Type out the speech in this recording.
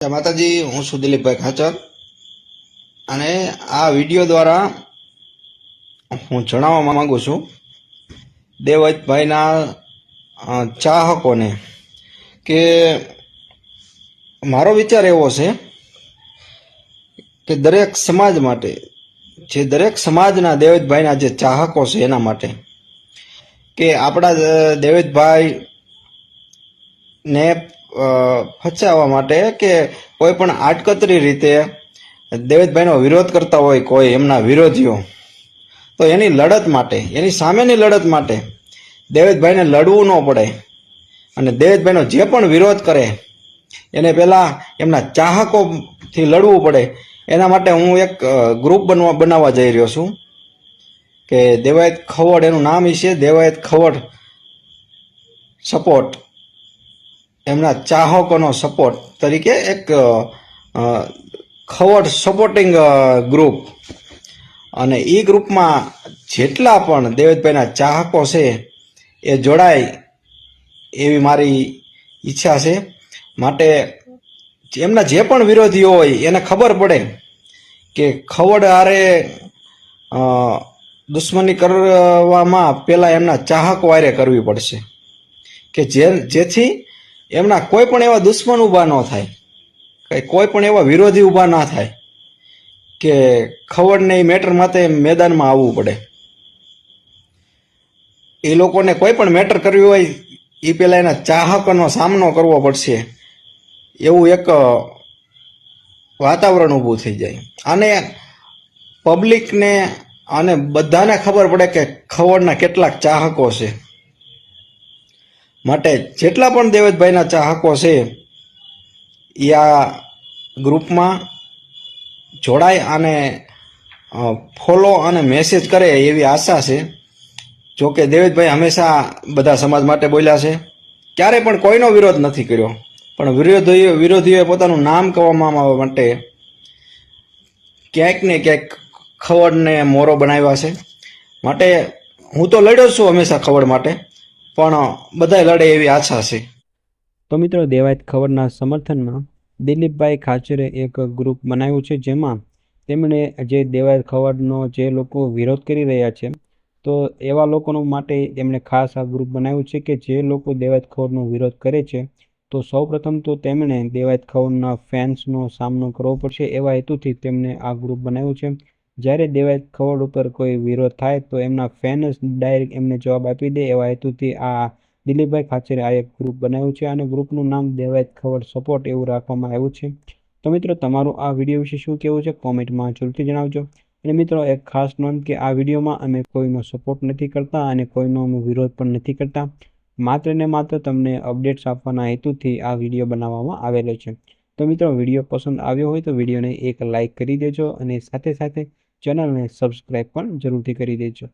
માતાજી, હું સુદિલીપભાઈ ખાચર. અને આ વીડિયો દ્વારા હું જણાવવા માંગુ છું દેવતભાઈના ચાહકોને કે મારો વિચાર એવો છે કે દરેક સમાજ માટે, જે દરેક સમાજના દેવતભાઈના જે ચાહકો છે એના માટે, કે આપણા દેવતભાઈ ને ફસાવવા માટે કે કોઈ પણ આટકતરી રીતે દેવેદભાઈનો વિરોધ કરતા હોય કોઈ એમના વિરોધીઓ, તો એની લડત માટે, એની સામેની લડત માટે દેવેદભાઈને લડવું ન પડે. અને દેવેદભાઈનો જે પણ વિરોધ કરે, એને પહેલાં એમના ચાહકોથી લડવું પડે. એના માટે હું એક ગ્રુપ બનવા, બનાવવા જઈ રહ્યો છું કે દેવાયત ખવડ એનું નામ એ છે, દેવાયત ખવડ સપોર્ટ. એમના ચાહકોનો સપોર્ટ તરીકે એક ખવડ સપોર્ટિંગ ગ્રુપ અને એ ગ્રુપમાં જેટલા પણ દેવેદભાઈના ચાહકો છે, એ જોડાય એવી મારી ઈચ્છા છે. માટે એમના જે પણ વિરોધીઓ હોય, એને ખબર પડે કે ખવડ હારે દુશ્મની કરવામાં પહેલાં એમના ચાહકો હારે કરવી પડશે. કે જે, જેથી એમના કોઈ પણ એવા દુશ્મન ઊભા ન થાય. કે કોઈ પણ એવા વિરોધી ઊભા ના થાય કે ખવડને એ મેટર માટે મેદાનમાં આવવું પડે. એ લોકોને કોઈ પણ મેટર કરવી હોય એ પહેલાં એના ચાહકનો સામનો કરવો પડશે. એવું એક વાતાવરણ ઊભું થઈ જાય. અને પબ્લિકને અને બધાને ખબર પડે કે ખવડના કેટલાક ચાહકો છે. માટે જેટલા પણ દેવેદભાઈના ચાહકો છે, એ આ ગ્રુપમાં જોડાય અને ફોલો અને મેસેજ કરે એવી આશા છે. જો કે દેવેદભાઈ હંમેશા બધા સમાજ માટે બોલ્યા છે. ક્યારે પણ કોઈનો વિરોધ નથી કર્યો. પણ વિરોધીઓ, વિરોધીઓએ પોતાનું નામ કમાવા માટે ક્યાંક ને ક્યાંક ખવડને મોરો બનાવ્યા છે. માટે હું તો લડ્યો છું હંમેશા ખવડ માટે. પણ બધા લડે એવી આશા છે. તો મિત્રો દેવાયત ખબરના સમર્થનમાં દિલીપભાઈ ખાચરે એક ગ્રુપ બનાવ્યું છે જેમાં તેમણે જે દેવાયત ખબરનો જે લોકો વિરોધ કરી રહ્યા છે, તો એવા લોકોનો માટે એમણે ખાસ આ ગ્રુપ બનાવ્યું છે કે જે લોકો દેવાયત ખબરનો વિરોધ કરે છે, તો સૌપ્રથમ તો તેમણે દેવાયત ખબરના ફેન્સનો સામનો કરવો પડશે એવા હેતુથી તેમણે આ ગ્રુપ બનાવ્યું છે. જ્યારે દેવાયત ખવડ ઉપર કોઈ વિરોધ થાય તો એમના ફેન જ ડાયરેક્ટ એમને જવાબ આપી દે એવા હેતુથી આ દિલીપભાઈ ખાચરે આ એક ગ્રુપ બનાવ્યું છે અને ગ્રુપનું નામ દેવાયત ખવડ સપોર્ટ એવું રાખવામાં આવ્યું છે. તો મિત્રો, તમારું આ વીડિયો વિશે શું કહેવું છે કોમેન્ટમાં જરૂરથી જણાવજો. અને મિત્રો, એક ખાસ નોંધ કે આ વિડીયોમાં અમે કોઈનો સપોર્ટ નથી કરતા અને કોઈનો અમે વિરોધ પણ નથી કરતા. માત્ર ને માત્ર તમને અપડેટ્સ આપવાના હેતુથી આ વીડિયો બનાવવામાં આવેલો છે. તો મિત્રો, વીડિયો પસંદ આવ્યો હોય તો વિડીયોને એક લાઇક કરી દેજો અને સાથે સાથે ચેનલને સબસ્ક્રાઈબ પણ જરૂરથી કરી દેજો.